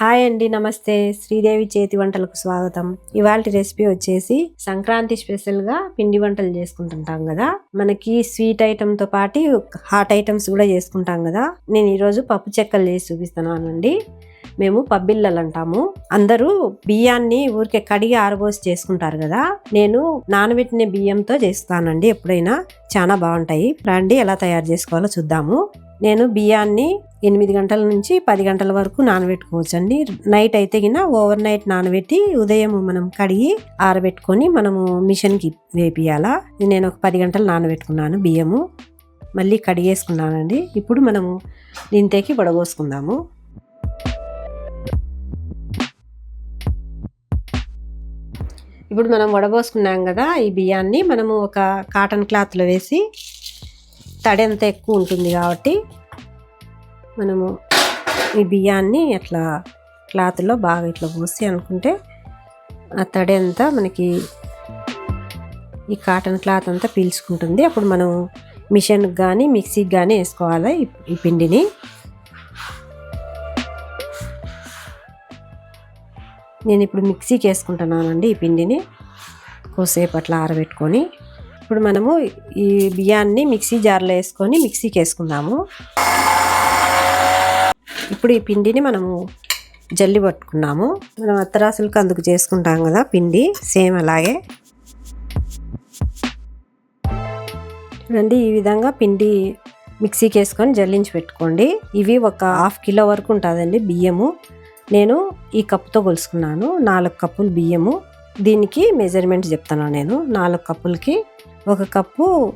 Hi అండి నమస్తే. శ్రీదేవి చేతి వంటలకు స్వాగతం. ఇవాళ రెసిపీ వచ్చేసి సంక్రాంతి స్పెషల్గా పిండి వంటలు చేసుకుంటుంటాం కదా. మనకి స్వీట్ ఐటమ్ పాటు హాట్ ఐటమ్స్ కూడా చేసుకుంటాం కదా. నేను ఈరోజు పప్పు చెక్కలు చేసి చూపిస్తున్నానండి. మేము పబ్బిళ్ళలు అంటాము. అందరూ బియ్యాన్ని ఊరికే కడిగి ఆరబోసి చేసుకుంటారు కదా. నేను నానబెట్టిన బియ్యంతో చేస్తానండి ఎప్పుడైనా. చాలా బాగుంటాయి. రండి ఎలా తయారు చేసుకోవాలో చూద్దాము. నేను బియ్యాన్ని ఎనిమిది గంటల నుంచి పది గంటల వరకు నానబెట్టుకోవచ్చండి. నైట్ అయితే గిన ఓవర్ నైట్ నానబెట్టి ఉదయం మనం కడిగి ఆరబెట్టుకొని మనము మిషన్కి వేపియాలా నేను ఒక పది గంటలు నానబెట్టుకున్నాను బియ్యము. మళ్ళీ కడిగేసుకున్నానండి. ఇప్పుడు మనము దీంతేకి వడగోసుకుందాము ఇప్పుడు మనం వడబోసుకున్నాం కదా ఈ బియ్యాన్ని. మనము ఒక కాటన్ క్లాత్లో వేసి తడి ఎంత ఎక్కువ ఉంటుంది కాబట్టి మనము ఈ బియ్యాన్ని అట్లా క్లాత్లో బాగా ఇట్లా పోసి అనుకుంటే ఆ తడి అంతా మనకి ఈ కాటన్ క్లాత్ అంతా పీల్చుకుంటుంది. అప్పుడు మనం మిషన్కి కానీ మిక్సీకి కానీ వేసుకోవాలి ఈ- ఈ పిండిని? నేను ఇప్పుడు మిక్సీకి వేసుకుంటున్నానండి ఈ పిండిని. కొద్దిసేపు అట్లా ఆరబెట్టుకొని ఇప్పుడు మనము ఈ బియ్యాన్ని మిక్సీ జార్లో వేసుకొని మిక్సీకి వేసుకుందాము. ఇప్పుడు ఈ పిండిని మనము జల్లి పట్టుకున్నాము. మనం అత్తరాసులకు అందుకు చేసుకుంటాం కదా పిండి సేమ్ అలాగే. చూడండి ఈ విధంగా పిండి మిక్సీకి వేసుకొని జల్లించి పెట్టుకోండి. ఇవి ఒక హాఫ్ కిలో వరకు ఉంటుందండి బియ్యము. నేను ఈ కప్పుతో కొలుసుకున్నాను నాలుగు కప్పులు బియ్యము. దీనికి మెజర్మెంట్ చెప్తాను నేను నాలుగు కప్పులకి ఒక కప్పు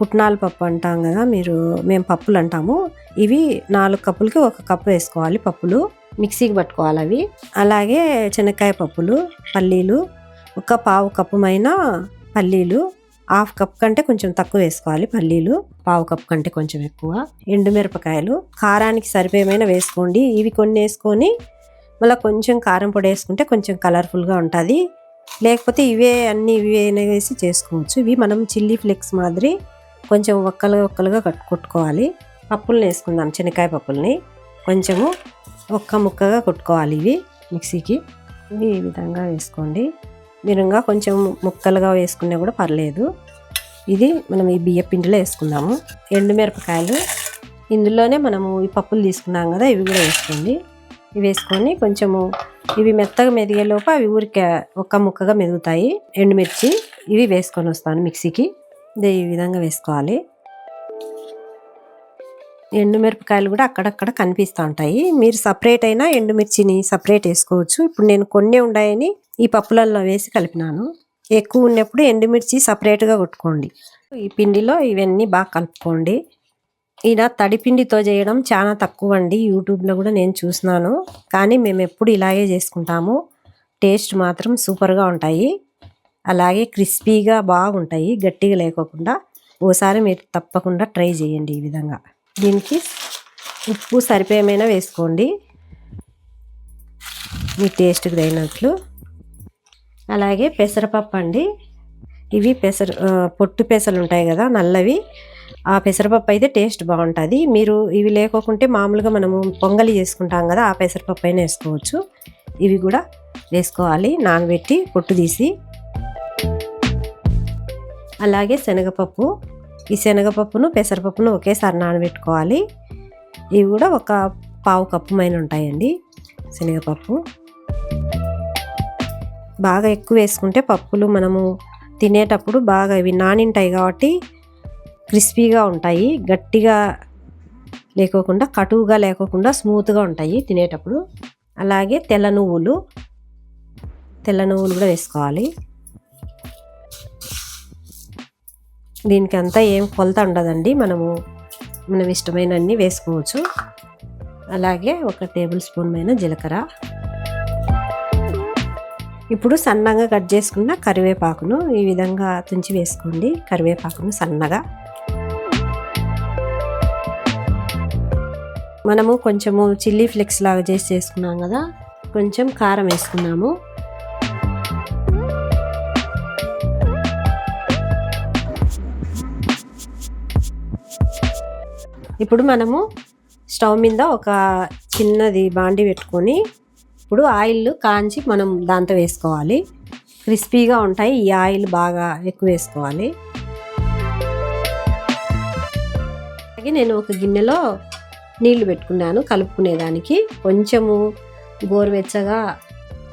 పుట్నాల పప్పు అంటాం కదా మీరు మేము పప్పులు అంటాము. ఇవి నాలుగు కప్పులకి ఒక కప్పు వేసుకోవాలి పప్పులు. మిక్సీకి పట్టుకోవాలి అవి. అలాగే శనక్కాయ పప్పులు పల్లీలు ఒక పావు కప్పుమైన పల్లీలు హాఫ్ కప్ కంటే కొంచెం తక్కువ వేసుకోవాలి పల్లీలు. పావు కప్ కంటే కొంచెం ఎక్కువ. ఎండుమిరపకాయలు కారానికి సరిపోయేమైనా వేసుకోండి. ఇవి కొన్ని వేసుకొని మళ్ళీ కొంచెం కారం పొడి వేసుకుంటే కొంచెం కలర్ఫుల్గా ఉంటుంది. లేకపోతే ఇవే అన్ని ఇవే వేసి చేసుకోవచ్చు. ఇవి మనం చిల్లీ ఫ్లేక్స్ మాదిరి కొంచెం ఒక్కలు ఒక్కలుగా కట్ కొట్టుకోవాలి. పప్పుల్ని వేసుకుందాం శనక్కాయ పప్పుల్ని. కొంచెము ఒక్క ముక్కగా కొట్టుకోవాలి ఇవి మిక్సీకి. ఇవి ఈ విధంగా వేసుకోండి. మీరు కొంచెం ముక్కలుగా వేసుకున్నా కూడా పర్లేదు. ఇది మనం ఈ బియ్య పిండిలో వేసుకుందాము. ఎండుమిరపకాయలు. ఇందులోనే మనము ఈ పప్పులు తీసుకున్నాం కదా ఇవి కూడా వేసుకోండి. వేసుకొని కొంచెము ఇవి మెత్తగా మెదిగేలోపు అవి ఊరికే ఒక్క ముక్కగా మెదుగుతాయి. ఎండుమిర్చి ఇవి వేసుకొని వస్తాను మిక్సీకి. ఇదే ఈ విధంగా వేసుకోవాలి. ఎండుమిరపకాయలు కూడా అక్కడక్కడ కనిపిస్తూ ఉంటాయి. మీరు సపరేట్ అయినా ఎండుమిర్చిని సపరేట్ వేసుకోవచ్చు. ఇప్పుడు నేను కొన్ని ఉన్నాయని ఈ పప్పులలో వేసి కలిపినాను. ఎక్కువ ఉన్నప్పుడు ఎండుమిర్చి సపరేట్గా కొట్టుకోండి. ఈ పిండిలో ఇవన్నీ బాగా కలుపుకోండి. ఇలా తడిపిండితో చేయడం చాలా తక్కువ అండి యూట్యూబ్లో కూడా నేను చూసినాను. కానీ మేము ఎప్పుడు ఇలాగే చేసుకుంటాము. టేస్ట్ మాత్రం సూపర్గా ఉంటాయి. అలాగే క్రిస్పీగా బాగుంటాయి. గట్టిగా లేకోకుండా ఓసారి మీరు తప్పకుండా ట్రై చేయండి ఈ విధంగా. దీనికి ఉప్పు సరిపోయేమైనా వేసుకోండి. మీ టేస్ట్కి తగినట్లు. అలాగే పెసరపప్పు అండి ఇవి పెసర పొట్టు పెసలు ఉంటాయి కదా నల్లవి. ఆ పెసరపప్పు అయితే టేస్ట్ బాగుంటుంది. మీరు ఇవి లేకోకుంటే మామూలుగా మనము పొంగలి చేసుకుంటాం కదా ఆ పెసరపప్పు అయినా వేసుకోవచ్చు. ఇవి కూడా వేసుకోవాలి నానబెట్టి పొట్టు తీసి. అలాగే శనగపప్పు ఈ శనగపప్పును పెసరపప్పును ఒకేసారి నానబెట్టుకోవాలి. ఇవి కూడా ఒక పావు కప్పు మైన ఉంటాయండి శనగపప్పు. బాగా ఎక్కువ వేసుకుంటే పప్పులు మనము తినేటప్పుడు బాగా ఇవి నానింటాయి కాబట్టి క్రిస్పీగా ఉంటాయి గట్టిగా లేకోకుండా కటువుగా లేకోకుండా స్మూత్గా ఉంటాయి తినేటప్పుడు. అలాగే తెల్ల నువ్వులు తెల్ల నువ్వులు కూడా వేసుకోవాలి. దీనికి అంతా ఏం కొలత ఉండదండి మనము మనం ఇష్టమైన అన్ని వేసుకోవచ్చు. అలాగే ఒక టేబుల్ స్పూన్ పైన జీలకర్ర. ఇప్పుడు సన్నగా కట్ చేసుకున్న కరివేపాకును ఈ విధంగా తుంచి వేసుకోండి కరివేపాకును సన్నగా. మనము కొంచెము చిల్లీ ఫ్లెక్స్ లాగా చేసి చేసుకున్నాం కదా కొంచెం కారం వేసుకున్నాము. ఇప్పుడు మనము స్టవ్ మీద ఒక చిన్నది బాండి పెట్టుకొని ఇప్పుడు ఆయిల్ కాంచి మనం దాంతో వేసుకోవాలి. క్రిస్పీగా ఉంటాయి ఈ ఆయిల్ బాగా ఎక్కువ వేసుకోవాలి. అలాగే నేను ఒక గిన్నెలో నీళ్ళు పెట్టుకున్నాను కలుపుకునేదానికి. కొంచెము గోరువెచ్చగా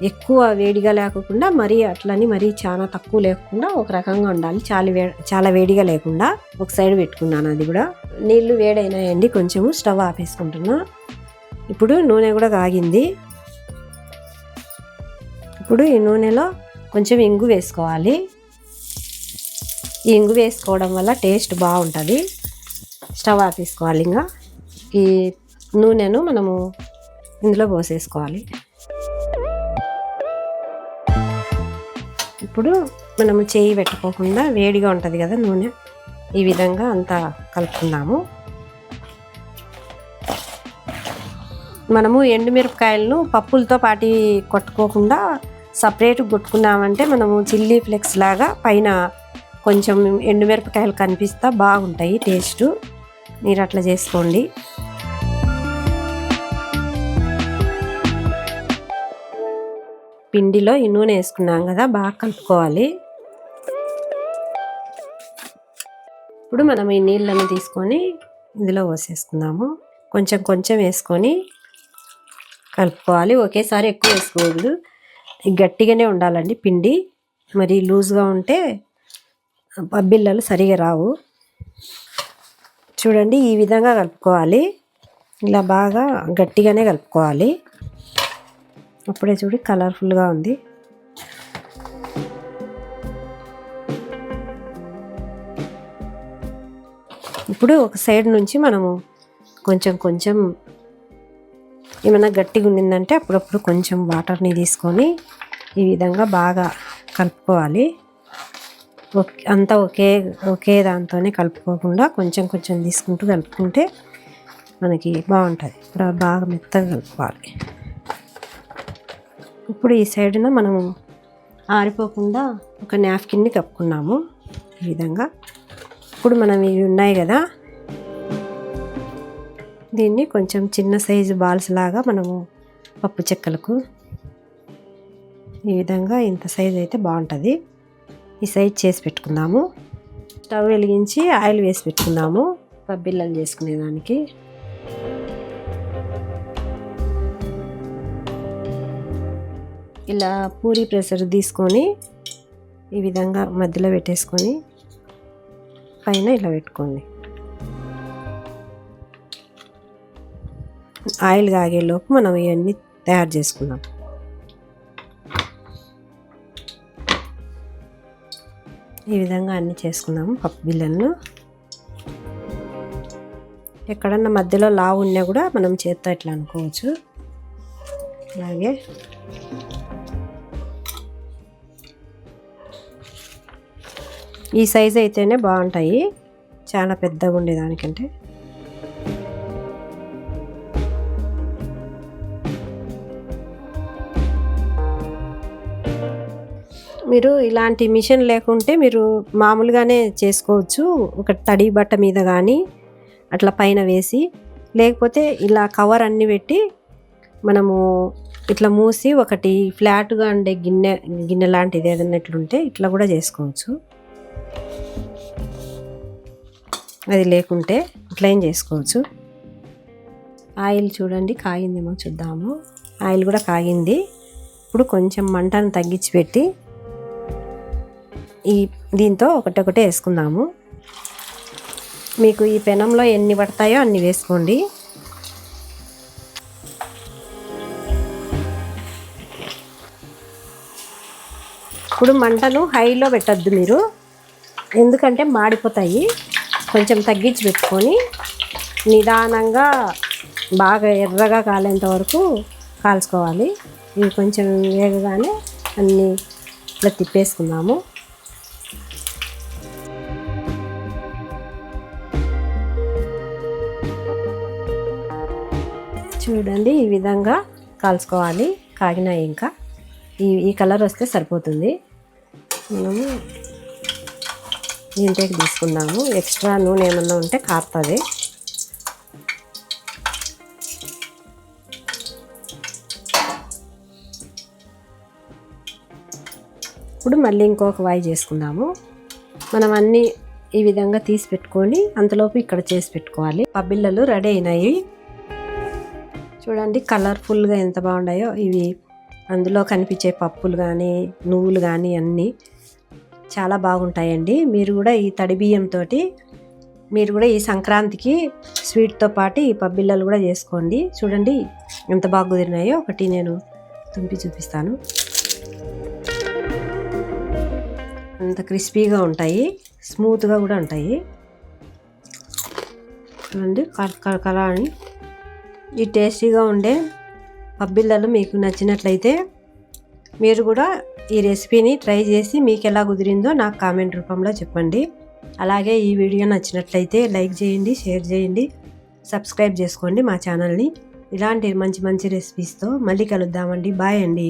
ఎక్కువ వేడిగా లేకుండా మరీ అట్లని మరీ చాలా తక్కువ లేకుండా ఒక రకంగా ఉండాలి. చాలా వే చాలా వేడిగా లేకుండా ఒక సైడ్ పెట్టుకున్నాను అది కూడా. నీళ్ళు వేడైనాయండి కొంచెము స్టవ్ ఆపేసుకుంటున్నా. ఇప్పుడు నూనె కూడా కాగింది. ఇప్పుడు ఈ నూనెలో కొంచెం ఇంగు వేసుకోవాలి. ఈ ఇంగు వేసుకోవడం వల్ల టేస్ట్ బాగుంటుంది. స్టవ్ ఆపేసుకోవాలి ఇంకా ఈ నూనెను మనము ఇందులో పోసేసుకోవాలి. ఇప్పుడు మనము చేయి పెట్టుకోకుండా వేడిగా ఉంటుంది కదా నూనె ఈ విధంగా అంతా కలుపుకుందాము. మనము ఎండుమిరపకాయలను పప్పులతో పాటి కొట్టుకోకుండా సపరేట్ కొట్టుకున్నామంటే మనము చిల్లీ ఫ్లెక్స్ లాగా పైన కొంచెం ఎండుమిరపకాయలు కనిపిస్తా బాగుంటాయి టేస్ట్. మీరు అట్లా చేసుకోండి. పిండిలో ఈ నూనె వేసుకున్నాం కదా బాగా కలుపుకోవాలి. ఇప్పుడు మనం ఈ నీళ్ళని తీసుకొని ఇందులో పోసేసుకుందాము. కొంచెం కొంచెం వేసుకొని కలుపుకోవాలి. ఒకేసారి ఎక్కువ వేసుకోకూడదు. గట్టిగానే ఉండాలండి పిండి. మరి లూజ్గా ఉంటే పబ్బిళ్ళలు సరిగా రావు. చూడండి ఈ విధంగా కలుపుకోవాలి. ఇలా బాగా గట్టిగానే కలుపుకోవాలి. అప్పుడే చూడి కలర్ఫుల్గా ఉంది. ఇప్పుడు ఒక సైడ్ నుంచి మనము కొంచెం కొంచెం ఏమైనా గట్టిగా ఉండిందంటే అప్పుడప్పుడు కొంచెం వాటర్ని తీసుకొని ఈ విధంగా బాగా కలుపుకోవాలి. అంతా ఒకే ఒకే దాంతోనే కలుపుకోకుండా కొంచెం కొంచెం తీసుకుంటూ కలుపుకుంటే మనకి బాగుంటుంది. ఇప్పుడు బాగా మెత్తగా కలుపుకోవాలి. ఇప్పుడు ఈ సైడున మనము ఆరిపోకుండా ఒక నాప్కిన్ని కప్పుకున్నాము ఈ విధంగా. ఇప్పుడు మనం ఇవి ఉన్నాయి కదా దీన్ని కొంచెం చిన్న సైజు బాల్స్ లాగా మనము పప్పు చెక్కలకు ఈ విధంగా ఇంత సైజు అయితే బాగుంటుంది. ఈ సైజ్ చేసి పెట్టుకుందాము. స్టవ్ వెలిగించి ఆయిల్ వేసి పెట్టుకుందాము. పబ్బిళ్ళలు చేసుకునేదానికి. ఇలా పూరి ప్రెషర్ తీసుకొని ఈ విధంగా మధ్యలో పెట్టేసుకొని పైన ఇలా పెట్టుకోండి. ఆయిల్ కాగేలోపు మనం ఇవన్నీ తయారు చేసుకుందాం. ఈ విధంగా అన్నీ చేసుకున్నాము పప్పు బిళ్ళలను ఎక్కడన్నా మధ్యలో లావు ఉన్నా కూడా మనం చేత్తో ఇట్లా అనుకోవచ్చు. అలాగే ఈ సైజ్ అయితేనే బాగుంటాయి. చాలా పెద్దగా ఉండేదానికంటే మీరు ఇలాంటి మిషన్ లేకుంటే మీరు మామూలుగానే చేసుకోవచ్చు. ఒక తడి బట్ట మీద కానీ అట్లా పైన వేసి లేకపోతే ఇలా కవర్ అన్ని పెట్టి మనము ఇట్లా మూసి ఒకటి ఫ్లాట్గా ఉండే గిన్నె గిన్నె లాంటిది ఏదైనా ఇట్లుంటే ఇట్లా కూడా చేసుకోవచ్చు. అది లేకుంటే క్లెయిన్ చేసుకోవచ్చు. ఆయిల్ చూడండి కాగిందేమో చూద్దాము. ఆయిల్ కూడా కాగింది. ఇప్పుడు కొంచెం మంటను తగ్గించి పెట్టి ఈ దీంతో ఒకటొకటే వేసుకుందాము. మీకు ఈ పెనంలో ఎన్ని పడతాయో అన్ని వేసుకోండి. ఇప్పుడు మంటను హైలో పెట్టద్దు మీరు. ఎందుకంటే మాడిపోతాయి. కొంచెం తగ్గించి పెట్టుకొని నిదానంగా బాగా ఎర్రగా కాలేంత వరకు కాల్చుకోవాలి. ఇవి కొంచెం వేగగానే అన్నీ ఇట్లా తిప్పేసుకుందాము. చూడండి ఈ విధంగా కాల్చుకోవాలి. కాగినాయి ఇంకా. ఈ ఈ కలర్ వస్తే సరిపోతుంది. మనము జీలటేకి తీసుకుందాము. ఎక్స్ట్రా నూనె ఏమన్నా ఉంటే కారుతుంది ఇప్పుడు మళ్ళీ ఇంకొక వాయి చేసుకుందాము. మనం అన్నీ ఈ విధంగా తీసి పెట్టుకొని అంతలోపు ఇక్కడ చేసి పెట్టుకోవాలి. పబ్బిళ్ళలు రెడీ అయినాయి. చూడండి కలర్ఫుల్గా ఎంత బాగున్నాయో ఇవి అందులో కనిపించే పప్పులు కానీ నువ్వులు కానీ అన్నీ చాలా బాగుంటాయండి. మీరు కూడా ఈ తడి బియ్యంతో మీరు కూడా ఈ సంక్రాంతికి స్వీట్తో పాటు ఈ పబ్బిళ్ళలు కూడా చేసుకోండి. చూడండి ఎంత బాగా కుదిరినాయో. ఒకటి నేను తుంపి చూపిస్తాను. అంత క్రిస్పీగా ఉంటాయి. స్మూత్గా కూడా ఉంటాయి. చూడండి కర అని. ఈ టేస్టీగా ఉండే పబ్బిళ్ళలు మీకు నచ్చినట్లయితే మీరు కూడా ఈ రెసిపీని ట్రై చేసి మీకు ఎలా కుదిరిందో నాకు కామెంట్ రూపంలో చెప్పండి. అలాగే ఈ వీడియో నచ్చినట్లయితే లైక్ చేయండి షేర్ చేయండి సబ్స్క్రైబ్ చేసుకోండి మా ఛానల్ని. ఇలాంటి మంచి మంచి రెసిపీస్తో మళ్ళీ కలుద్దామండి. బాయ్ అండి.